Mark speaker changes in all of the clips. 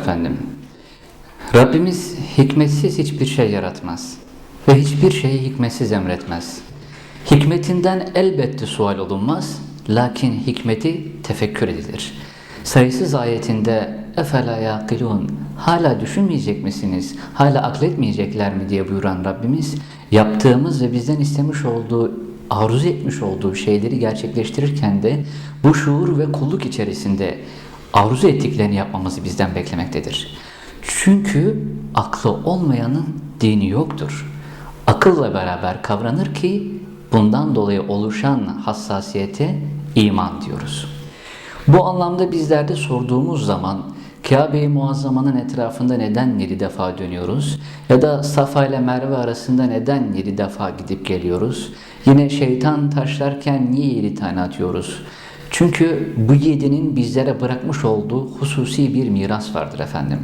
Speaker 1: efendim. Rabbimiz hikmetsiz hiçbir şey yaratmaz ve hiçbir şeyi hikmetsiz emretmez. Hikmetinden elbette sual olunmaz, lakin hikmeti tefekkür edilir. Sayısız ayetinde efela yakilun hala düşünmeyecek misiniz, hala akletmeyecekler mi diye buyuran Rabbimiz yaptığımız ve bizden istemiş olduğu arzu etmiş olduğu şeyleri gerçekleştirirken de bu şuur ve kulluk içerisinde arzu ettiklerini yapmamızı bizden beklemektedir. Çünkü aklı olmayanın dini yoktur. Akılla beraber kavranır ki bundan dolayı oluşan hassasiyete iman diyoruz. Bu anlamda bizler de sorduğumuz zaman Kabe-i Muazzama'nın etrafında neden yedi defa dönüyoruz? Ya da Safa ile Merve arasında neden yedi defa gidip geliyoruz? Yine şeytan taşlarken niye yedi tane atıyoruz? Çünkü bu yedinin bizlere bırakmış olduğu hususi bir miras vardır efendim.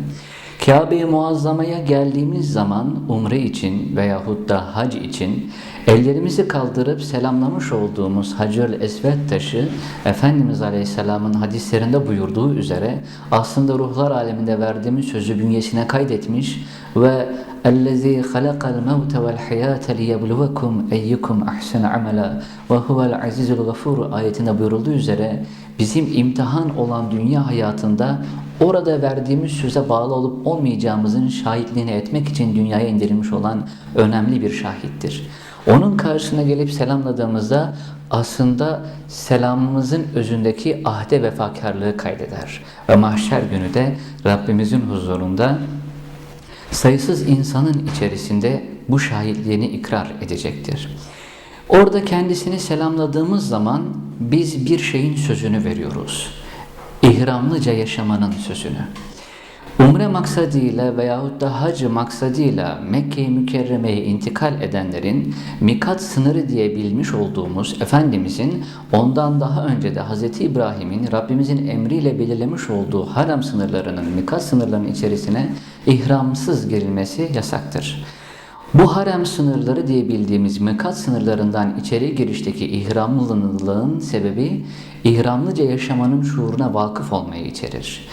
Speaker 1: Kabe-i Muazzama'ya geldiğimiz zaman umre için veyahut da hac için ellerimizi kaldırıp selamlamış olduğumuz Hacer Esved taşı Efendimiz Aleyhisselam'ın hadislerinde buyurduğu üzere aslında ruhlar aleminde verdiğimiz sözü bünyesine kaydetmiş ve اَلَّذ۪ي خَلَقَ الْمَوْتَ وَالْحَيَاةَ لِيَبْلُوَكُمْ اَيُّكُمْ اَحْسَنَ عَمَلًا وَهُوَ الْعَزِيزُ الْغَفُورُ ayetinde buyurulduğu üzere bizim imtihan olan dünya hayatında orada verdiğimiz söze bağlı olup olmayacağımızın şahitliğini etmek için dünyaya indirilmiş olan önemli bir şahittir. Onun karşısına gelip selamladığımızda aslında selamımızın özündeki ahde vefakarlığı kaydeder. Ve mahşer günü de Rabbimizin huzurunda sayısız insanın içerisinde bu şahitliğini ikrar edecektir. Orada kendisini selamladığımız zaman biz bir şeyin sözünü veriyoruz. İhramlıca yaşamanın sözünü. Umre maksadıyla veyahut da hac maksadıyla Mekke-i Mükerreme'ye intikal edenlerin mikat sınırı diye bilmiş olduğumuz Efendimizin ondan daha önce de Hz. İbrahim'in Rabbimizin emriyle belirlemiş olduğu haram sınırlarının, mikat sınırlarının içerisine ihramsız girilmesi yasaktır. Bu harem sınırları diye bildiğimiz mekat sınırlarından içeri girişteki ihramlılığın sebebi ihramlıca yaşamanın şuuruna vakıf olmayı içerir.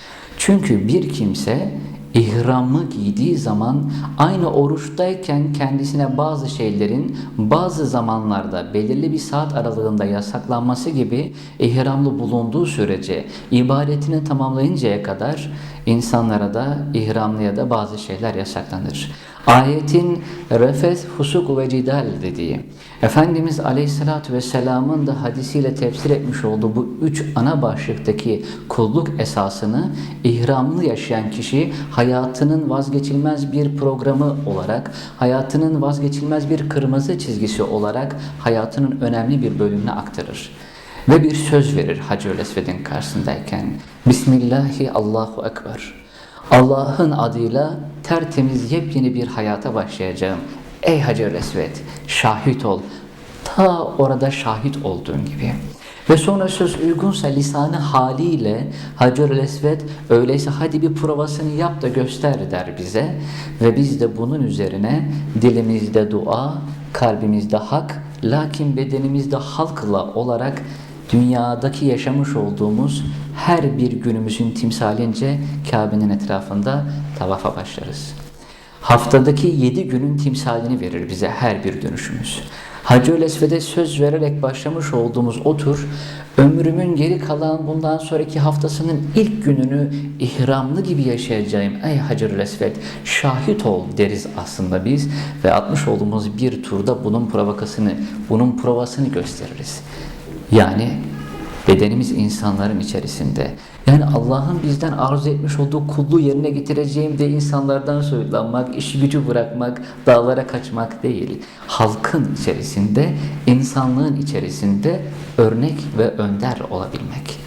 Speaker 1: Çünkü bir kimse ihramı giydiği zaman aynı oruçtayken kendisine bazı şeylerin bazı zamanlarda belirli bir saat aralığında yasaklanması gibi ihramlı bulunduğu sürece ibadetini tamamlayıncaya kadar insanlara da ihramlıya da bazı şeyler yasaklanır. Ayetin refes, husuk ve cidal dediği, Efendimiz Aleyhisselatü Vesselam'ın da hadisiyle tefsir etmiş olduğu bu üç ana başlıktaki kulluk esasını ihramlı yaşayan kişi hayatının vazgeçilmez bir programı olarak, hayatının vazgeçilmez bir kırmızı çizgisi olarak hayatının önemli bir bölümüne aktarır. Ve bir söz verir Hacı Esved'in karşısındayken. Bismillahi Allahu Ekber. Allah'ın adıyla tertemiz yepyeni bir hayata başlayacağım. Ey Hacer Esved şahit ol. Ta orada şahit olduğun gibi. Ve sonra söz uygunsa lisanı haliyle Hacer Esved öyleyse hadi bir provasını yap da göster der bize. Ve biz de bunun üzerine dilimizde dua, kalbimizde hak, lakin bedenimizde halkla olarak dünyadaki yaşamış olduğumuz her bir günümüzün timsalince Kabe'nin etrafında tavafa başlarız. Haftadaki yedi günün timsalini verir bize her bir dönüşümüz. Hacı Esved'e söz vererek başlamış olduğumuz o tur, ömrümün geri kalan bundan sonraki haftasının ilk gününü ihramlı gibi yaşayacağım. Ey Hacer Esved şahit ol deriz aslında biz ve atmış olduğumuz bir turda bunun provokasını, bunun provasını gösteririz. Yani bedenimiz insanların içerisinde. Yani Allah'ın bizden arzu etmiş olduğu kulluğu yerine getireceğim de insanlardan soyutlanmak, işi gücü bırakmak, dağlara kaçmak değil. Halkın içerisinde, insanlığın içerisinde örnek ve önder olabilmek.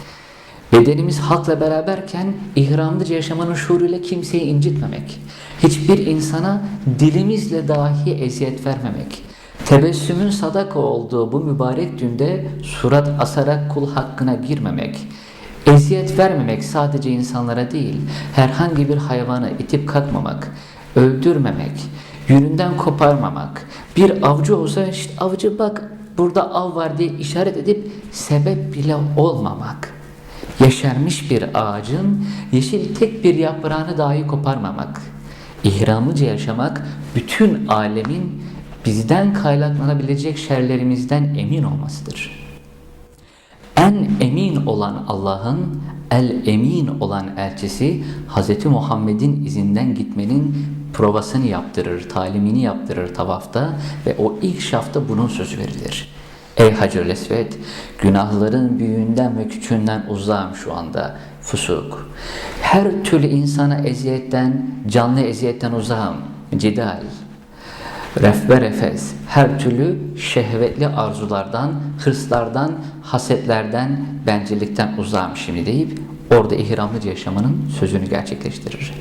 Speaker 1: Bedenimiz halkla beraberken ihramlıca yaşamanın şuuruyla kimseyi incitmemek. Hiçbir insana dilimizle dahi eziyet vermemek. Tebessümün sadaka olduğu bu mübarek günde surat asarak kul hakkına girmemek, eziyet vermemek sadece insanlara değil, herhangi bir hayvanı itip kalkmamak, öldürmemek, yününden koparmamak, bir avcı olsa işte avcı bak burada av var diye işaret edip sebep bile olmamak. Yeşermiş bir ağacın yeşil tek bir yaprağını dahi koparmamak. İhramlıca yaşamak bütün alemin bizden kaynaklanabilecek şerlerimizden emin olmasıdır. En emin olan Allah'ın el emin olan elçisi Hz. Muhammed'in izinden gitmenin provasını yaptırır, talimini yaptırır tavafta ve o ilk şafta bunun sözü verilir. Ey Hacer Esved, günahların büyüğünden ve küçüğünden uzağım şu anda. Fusuk. Her türlü insana eziyetten, canlı eziyetten uzağım. Cidal. Ref ve refes, her türlü şehvetli arzulardan, hırslardan, hasetlerden, bencillikten uzağım şimdi deyip orada ihramlıca yaşamanın sözünü gerçekleştirir.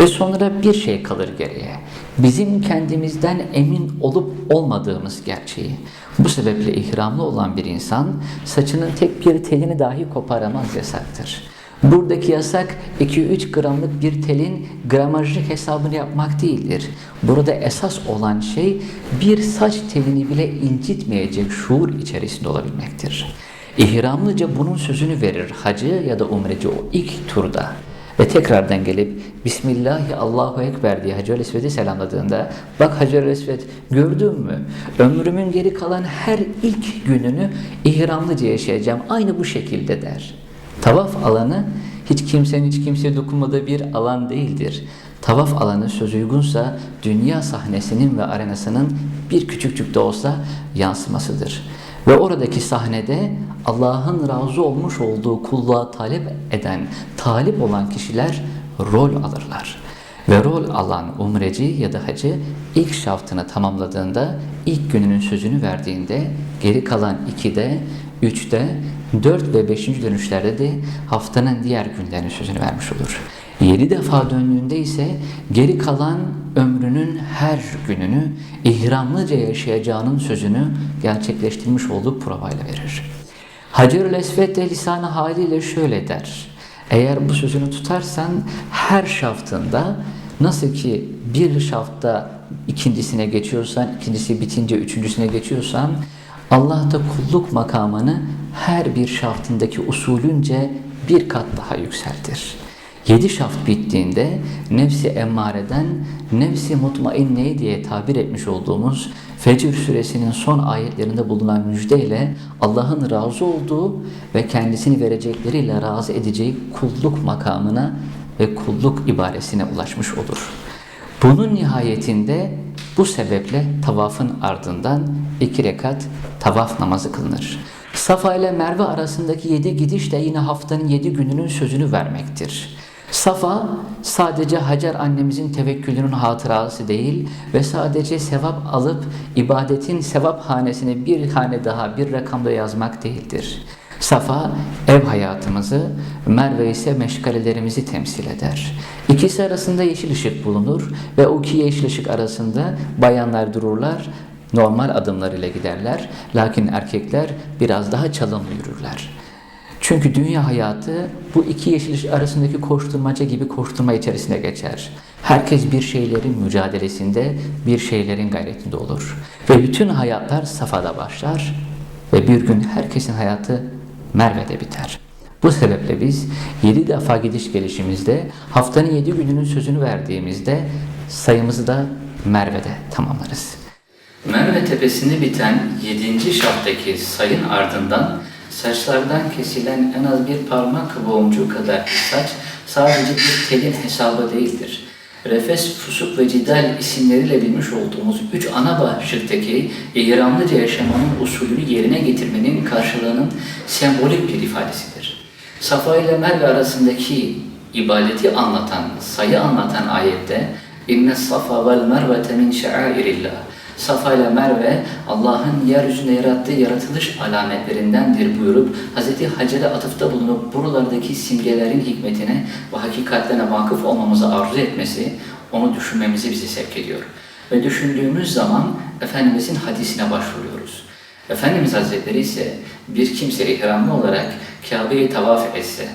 Speaker 1: Ve sonra bir şey kalır geriye. Bizim kendimizden emin olup olmadığımız gerçeği. Bu sebeple ihramlı olan bir insan saçının tek bir telini dahi koparamaz yasaktır. Buradaki yasak 2-3 gramlık bir telin gramajlık hesabını yapmak değildir. Burada esas olan şey bir saç telini bile incitmeyecek şuur içerisinde olabilmektir. İhramlıca bunun sözünü verir hacı ya da umreci o ilk turda. Ve tekrardan gelip Bismillahi Allahu Ekber diye Hacer Esved'i selamladığında bak Hacer Esved gördün mü? Ömrümün geri kalan her ilk gününü ihramlıca yaşayacağım. Aynı bu şekilde der. Tavaf alanı hiç kimsenin hiç kimseye dokunmadığı bir alan değildir. Tavaf alanı söz uygunsa dünya sahnesinin ve arenasının bir küçükçük de olsa yansımasıdır. Ve oradaki sahnede Allah'ın razı olmuş olduğu kulluğa talep eden, talip olan kişiler rol alırlar. Ve rol alan umreci ya da hacı ilk şaftını tamamladığında, ilk gününün sözünü verdiğinde, geri kalan ikide, üçte, dört ve beşinci dönüşlerde de haftanın diğer günlerinin sözünü vermiş olur. Yedi defa döndüğünde ise geri kalan ömrünün her gününü ihramlıca yaşayacağının sözünü gerçekleştirmiş olduğu provayla verir. Hacer-ül Esved de lisanı haliyle şöyle der. Eğer bu sözünü tutarsan her şaftında nasıl ki bir şafta ikincisine geçiyorsan, ikincisi bitince üçüncüsüne geçiyorsan Allah da kulluk makamını her bir şaftındaki usulünce bir kat daha yükseltir. Yedi şaft bittiğinde nefsi emmareden nefsi mutmainneyi diye tabir etmiş olduğumuz Fecr suresinin son ayetlerinde bulunan müjdeyle Allah'ın razı olduğu ve kendisini verecekleriyle razı edeceği kulluk makamına ve kulluk ibaresine ulaşmış olur. Bunun nihayetinde bu sebeple tavafın ardından iki rekat tavaf namazı kılınır. Safa ile Merve arasındaki yedi gidiş de yine haftanın yedi gününün sözünü vermektir. Safa sadece Hacer annemizin tevekkülünün hatırası değil ve sadece sevap alıp ibadetin sevap hanesine bir hane daha bir rakamda yazmak değildir. Safa ev hayatımızı, Merve ise meşgalelerimizi temsil eder. İkisi arasında yeşil ışık bulunur ve o iki yeşil ışık arasında bayanlar dururlar, normal adımlarıyla giderler. Lakin erkekler biraz daha çalımlı yürürler. Çünkü dünya hayatı bu iki yeşil ışık arasındaki koşturmaca gibi koşturma içerisine geçer. Herkes bir şeylerin mücadelesinde, bir şeylerin gayretinde olur. Ve bütün hayatlar safada başlar ve bir gün herkesin hayatı Merve'de biter. Bu sebeple biz yedi defa gidiş gelişimizde haftanın yedi gününün sözünü verdiğimizde sayımızı da Merve'de tamamlarız. Merve tepesinde biten 7. şaftaki sayın ardından saçlardan kesilen en az bir parmak boğumcu kadar saç sadece bir telin hesabı değildir. Refes, Fusuk ve Cidal isimleriyle bilmiş olduğumuz üç ana başlıktaki ihramlıca yaşamanın usulünü yerine getirmenin karşılığının sembolik bir ifadesidir. Safa ile Merve arasındaki ibadeti anlatan, sayı anlatan ayette İnne safa vel mervete min şairillah Safa ile Merve Allah'ın yeryüzünde yarattığı yaratılış alametlerindendir buyurup Hz. Hacer'e atıfta bulunup buralardaki simgelerin hikmetine ve hakikatlerine vakıf olmamızı arzu etmesi onu düşünmemizi bizi sevk ediyor. Ve düşündüğümüz zaman Efendimizin hadisine başvuruyoruz. Efendimiz Hazretleri ise bir kimse ihramlı olarak Kabe'yi tavaf etse,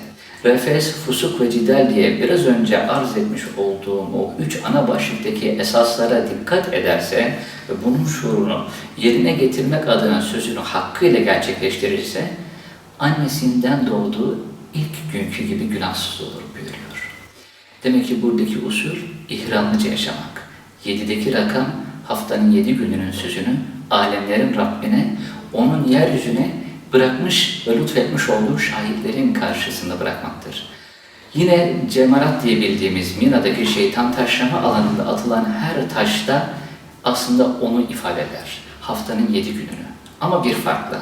Speaker 1: Refes, fusuk ve cidal diye biraz önce arz etmiş olduğum o üç ana başlıktaki esaslara dikkat ederse ve bunun şuurunu yerine getirmek adına sözünü hakkıyla gerçekleştirirse annesinden doğduğu ilk günkü gibi günahsız olur buyuruyor. Demek ki buradaki usul ihramlıca yaşamak. Yedideki rakam haftanın yedi gününün sözünü alemlerin Rabbine, onun yeryüzüne bırakmış ve lütfetmiş olduğu şahitlerin karşısında bırakmaktır. Yine cemarat diye bildiğimiz Mina'daki şeytan taşlama alanında atılan her taşta aslında onu ifade eder. Haftanın yedi gününü. Ama bir farkla.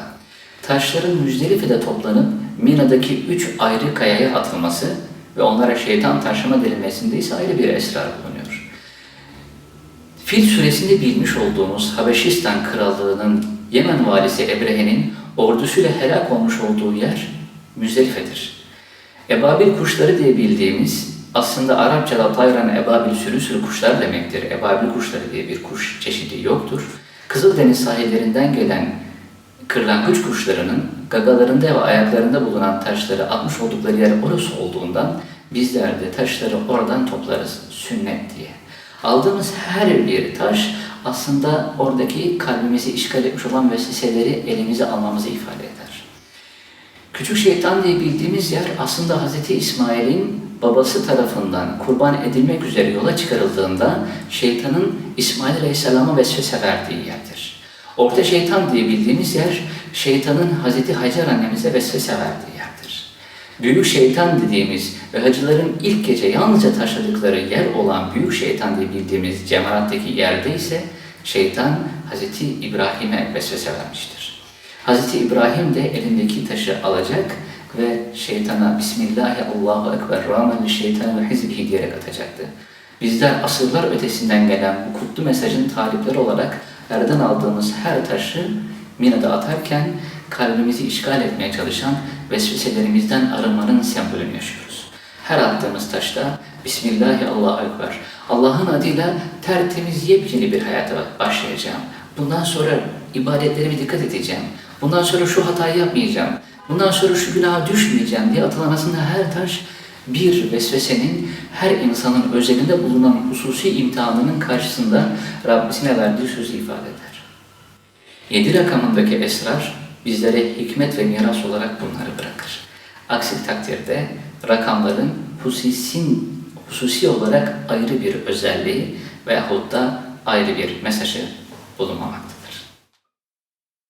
Speaker 1: Taşların Müzdelife'de toplanıp Mina'daki üç ayrı kayaya atılması ve onlara şeytan taşlama denilmesinde ise ayrı bir esrar bulunuyor. Fil suresinde bilmiş olduğumuz Habeşistan Krallığı'nın Yemen valisi Ebrehe'nin ordusuyla helak olmuş olduğu yer Müzdelife'dir. Ebabil kuşları diye bildiğimiz aslında Arapçada tayran ebabil sürü sürü kuşlar demektir. Ebabil kuşları diye bir kuş çeşidi yoktur. Kızıldeniz sahillerinden gelen kırlangıç kuşlarının gagalarında ve ayaklarında bulunan taşları atmış oldukları yer orası olduğundan bizler de taşları oradan toplarız sünnet diye. Aldığımız her bir taş aslında oradaki kalbimizi işgal etmiş olan vesveseleri elimize almamızı ifade eder. Küçük şeytan diye bildiğimiz yer aslında Hz. İsmail'in babası tarafından kurban edilmek üzere yola çıkarıldığında şeytanın İsmail Aleyhisselam'a vesvese verdiği yerdir. Orta şeytan diye bildiğimiz yer şeytanın Hz. Hacer annemize vesvese verdiği. Büyük şeytan dediğimiz ve hacıların ilk gece yalnızca taşladıkları yer olan büyük şeytan diye bildiğimiz cemarattaki yerde ise şeytan Hz. İbrahim'e vesvese vermiştir. Hz. İbrahim de elindeki taşı alacak ve şeytana Bismillahi Allahu Ekber Rahman şeytan ve hizbihi diyerek atacaktı. Bizler asırlar ötesinden gelen bu kutlu mesajın talipleri olarak yerden aldığımız her taşı Mina'da atarken kalbimizi işgal etmeye çalışan vesveselerimizden arınmanın sembolünü yaşıyoruz. Her attığımız taşta Bismillahi Allahu Ekber. Allah'ın adıyla tertemiz yepyeni bir hayata başlayacağım. Bundan sonra ibadetlerime dikkat edeceğim. Bundan sonra şu hatayı yapmayacağım. Bundan sonra şu günaha düşmeyeceğim diye atılan aslında her taş bir vesvesenin her insanın özelinde bulunan hususi imtihanının karşısında Rabbisine verdiği sözü ifade eder. Yedi rakamındaki esrar bizlere hikmet ve miras olarak bunları bırakır. Aksi takdirde rakamların hususin, hususi olarak ayrı bir özelliği veyahut da ayrı bir mesajı bulunmamaktadır.